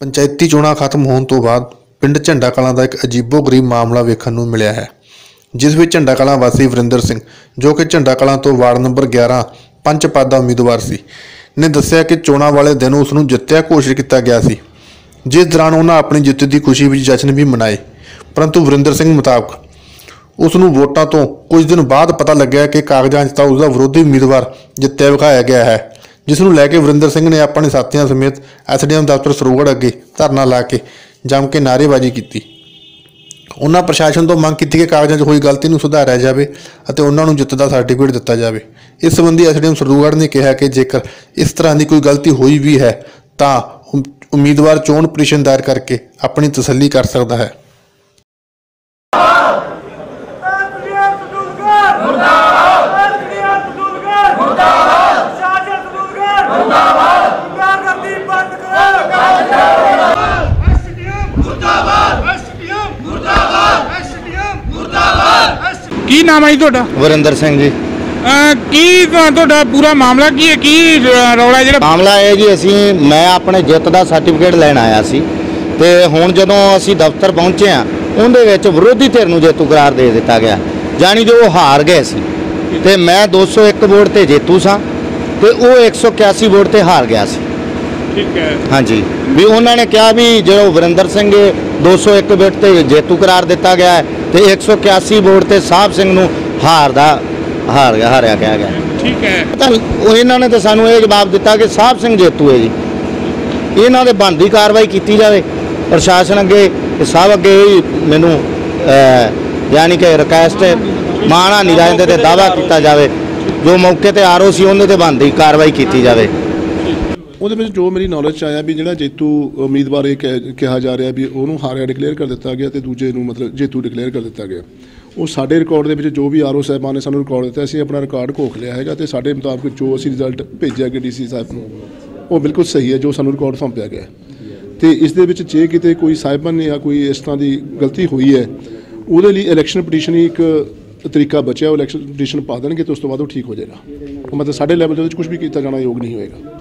ਪੰਚਾਇਤੀ ਚੋਣਾਂ ਖਤਮ ਹੋਣ ਤੋਂ ਬਾਅਦ ਪਿੰਡ ਝੰਡਾ ਕਲਾਂ ਦਾ ਇੱਕ ਅਜੀਬੋ-ਗਰੀਬ ਮਾਮਲਾ ਵੇਖਣ ਨੂੰ ਮਿਲਿਆ ਹੈ, ਜਿਸ ਵਿੱਚ ਝੰਡਾ ਕਲਾਂ ਵਾਸੀ ਵਰਿੰਦਰ ਸਿੰਘ, ਜੋ ਕਿ ਝੰਡਾ ਕਲਾਂ ਤੋਂ ਵਾਰਡ ਨੰਬਰ 11 ਪੰਚ ਪਦ ਦਾ ਉਮੀਦਵਾਰ ਸੀ, ਨੇ ਦੱਸਿਆ ਕਿ ਚੋਣਾਂ ਵਾਲੇ ਦਿਨ ਉਸ ਨੂੰ ਜਿੱਤਿਆ ਘੋਸ਼ਿਤ ਕੀਤਾ ਗਿਆ ਸੀ। ਜਿਸ ਦੌਰਾਨ ਉਹਨਾਂ ਆਪਣੀ ਜਿੱਤ ਦੀ ਖੁਸ਼ੀ ਵਿੱਚ ਜਸ਼ਨ ਵੀ ਮਨਾਏ, ਪਰੰਤੂ ਵਰਿੰਦਰ ਸਿੰਘ ਮੁਤਾਬਕ ਉਸ ਨੂੰ ਵੋਟਾਂ ਤੋਂ ਕੁਝ ਦਿਨ ਬਾਅਦ ਪਤਾ ਲੱਗਿਆ ਕਿ ਕਾਗਜ਼ਾਂ 'ਚ ਤਾਂ ਉਸ ਦਾ ਵਿਰੋਧੀ ਉਮੀਦਵਾਰ ਜਿੱਤਿਆ ਵਿਖਾਇਆ ਗਿਆ ਹੈ। ਜਿਸ ਨੂੰ ਲੈ ਕੇ ਵਰਿੰਦਰ ਸਿੰਘ ਨੇ ਆਪਣੇ ਸਾਥੀਆਂ ਸਮੇਤ ਐਸਡੀਐਮ ਦਫ਼ਤਰ ਸਰੋਗੜ ਅੱਗੇ ਧਰਨਾ ਲਾ ਕੇ ਜੰਮ ਕੇ ਨਾਅਰੇਬਾਜ਼ੀ ਕੀਤੀ। ਉਹਨਾਂ ਪ੍ਰਸ਼ਾਸਨ ਤੋਂ ਮੰਗ ਕੀਤੀ ਕਿ ਕਾਗਜ਼ਾਂ 'ਚ ਹੋਈ ਗਲਤੀ ਨੂੰ ਸੁਧਾਰਿਆ ਜਾਵੇ ਅਤੇ ਉਹਨਾਂ ਨੂੰ ਜਿੱਤ ਦਾ ਸਰਟੀਫਿਕੇਟ ਦਿੱਤਾ ਜਾਵੇ। ਇਸ ਸੰਬੰਧੀ ਐਸਡੀਐਮ ਸਰੂਗੜ੍ਹ ਨੇ ਕਿਹਾ ਕਿ ਜੇਕਰ ਇਸ ਤਰ੍ਹਾਂ ਦੀ ਕੋਈ ਗਲਤੀ ਹੋਈ ਵੀ ਹੈ, ਤਾਂ ਉਮੀਦਵਾਰ ਚੋਣ ਪਟੀਸ਼ਨ ਦਾਇਰ ਕਰਕੇ ਆਪਣੀ ਤਸੱਲੀ ਕਰ ਸਕਦਾ ਹੈ। ਗੁੰਡਾਗਰਦੀ ਬੰਦ ਕਰੋ ਐਸਡੀਐਮ ਮੁਰਦਾਬਾਦ ਐਸਡੀਐਮ ਮੁਰਦਾਬਾਦ ਐਸਡੀਐਮ ਮੁਰਦਾਬਾਦ ਕੀ ਨਾਮ ਹੈ ਜੀ ਤੁਹਾਡਾ? ਵਰਿੰਦਰ ਸਿੰਘ ਜੀ। ਕੀ ਤੁਹਾ- ਤੁਹਾਡਾ ਪੂਰਾ ਮਾਮਲਾ ਕੀ ਹੈ? ਕੀ ਰੌਲਾ ਜਿਹੜਾ ਮਾਮਲਾ ਇਹ ਜੀ ਅਸੀਂ ਮੈਂ ਆਪਣੇ ਜਿੱਤ ਦਾ ਸਰਟੀਫਿਕੇਟ ਲੈਣ ਆਇਆ ਸੀ। ਤੇ ਹੁਣ ਜਦੋਂ ਅਸੀਂ ਦਫ਼ਤਰ ਪਹੁੰਚੇ ਆ ਉਹਦੇ ਵਿੱਚ ਵਿਰੋਧੀ ਧਿਰ ਨੂੰ ਜੇਤੂ ਕਰਾਰ ਦੇ ਦਿੱਤਾ ਗਿਆ। ਜਾਨੀ ਜੋ ਉਹ ਹਾਰ ਗਏ ਸੀ। ਤੇ ਮੈਂ 201 ਵੋਟ ਤੇ ਜੇਤੂ ਸਾਂ ਤੇ ਉਹ 181 ਵੋਟ ਤੇ ਹਾਰ ਗਿਆ ਸੀ। ਠੀਕ ਹੈ। ਹਾਂਜੀ। ਵੀ ਉਹਨਾਂ ਨੇ ਕਿਹਾ ਵੀ ਜਿਹੜਾ ਵਰਿੰਦਰ ਸਿੰਘ 201 ਵੋਟ ਤੇ ਜੇਤੂ ਕਰਾਰ ਦਿੱਤਾ ਗਿਆ ਹੈ ਤੇ 181 ਵੋਟ ਤੇ ਸਾਹਿਬ ਸਿੰਘ ਨੂੰ ਹਾਰ ਦਾ ਹਾਰ ਗਿਆ ਹਾਰਿਆ ਕਿਹਾ ਗਿਆ। ਠੀਕ ਹੈ। ਤਾਂ ਉਹ ਇਹਨਾਂ ਨੇ ਤਾਂ ਸਾਨੂੰ ਇਹ ਜਵਾਬ ਦਿੱਤਾ ਕਿ ਸਾਹਿਬ ਸਿੰਘ ਜੇਤੂ ਹੈ ਜੀ। ਇਹਨਾਂ ਦੇ ਬਣਦੀ ਕਾਰਵਾਈ ਕੀਤੀ ਜਾਵੇ। ਪ੍ਰਸ਼ਾਸਨ ਅੱਗੇ ਸਭ ਅੱਗੇ ਮੈਨੂੰ ਯਾਨੀ ਕਿ ਰਿਕਵੈਸਟ ਮਾਣਾ ਨਹੀਂ ਜਾਂਦੇ ਤੇ ਦਾਵਾ ਕੀਤਾ ਜਾਵੇ। ਜੋ ਮੌਕੇ ਤੇ ਆਰਓ ਸੀ ਉਹਦੇ ਤੇ ਬਣਦੀ ਕਾਰਵਾਈ ਕੀਤੀ ਜਾਵੇ। ਉਹਦੇ ਵਿੱਚ ਜੋ ਮੇਰੀ ਨੌਲੇਜ ਚ ਆਇਆ ਵੀ ਜਿਹੜਾ ਜੇਤੂ ਉਮੀਦਵਾਰ ਇਹ ਕਹਿ- ਕਿਹਾ ਜਾ ਰਿਹਾ ਵੀ ਉਹਨੂੰ ਹਾਰਿਆ ਡਿਕਲੇਅਰ ਕਰ ਦਿੱਤਾ ਗਿਆ ਤੇ ਦੂਜੇ ਨੂੰ ਮਤਲਬ ਜੇਤੂ ਡਿਕਲੇਅਰ ਕਰ ਦਿੱਤਾ ਗਿਆ। ਉਹ ਸਾਡੇ ਰਿਕਾਰਡ ਦੇ ਵਿੱਚ ਜੋ ਵੀ ਆਰਓ ਸਾਹਿਬਾਨ ਨੇ ਸਾਨੂੰ ਰਿਕਾਰਡ ਦਿੱਤਾ, ਅਸੀਂ ਆਪਣਾ ਰਿਕਾਰਡ ਘੋਖ ਲਿਆ ਹੈਗਾ ਤੇ ਸਾਡੇ ਮੁਤਾਬਕ ਜੋ ਅਸੀਂ ਰਿਜ਼ਲਟ ਭੇਜਿਆ ਗਿਆ ਡੀਸੀ ਸਾਹਿਬ ਨੂੰ, ਉਹ ਬਿਲਕੁਲ ਸਹੀ ਹੈ, ਜੋ ਸਾਨੂੰ ਰਿਕਾਰਡ ਸੌਂਪਿਆ ਗਿਆ। ਹੈ। ਤੇ ਇਸ ਦੇ ਵਿੱਚ ਜੇ ਕਿਤੇ ਕੋਈ ਸਾਹਿਬਾਨ ਨੇ ਜਾਂ ਕੋਈ ਇਸ ਤਰ੍ਹਾਂ ਦੀ ਗਲਤੀ ਹੋਈ ਹੈ, ਉਹਦੇ ਲਈ ਇਲੈਕਸ਼ਨ ਪਟੀਸ਼ਨ ਹੀ ਇੱਕ ਤਰੀਕਾ ਬਚਿਆ, ਉਹ ਇਲੈਕਸ਼ਨ ਪਟੀਸ਼ਨ ਪਾ ਦੇਣਗੇ ਤੇ ਉਸ ਤੋਂ ਬਾਅਦ ਉਹ ਠੀਕ ਹੋ ਜਾਏਗਾ। ਮਤਲਬ ਸਾਡੇ ਲੈਵਲ ਦੇ ਵਿੱਚ ਕੁਝ ਵੀ ਕੀਤਾ ਜਾਣਾ ਯੋਗ ਨਹੀਂ ਹੋਏਗਾ।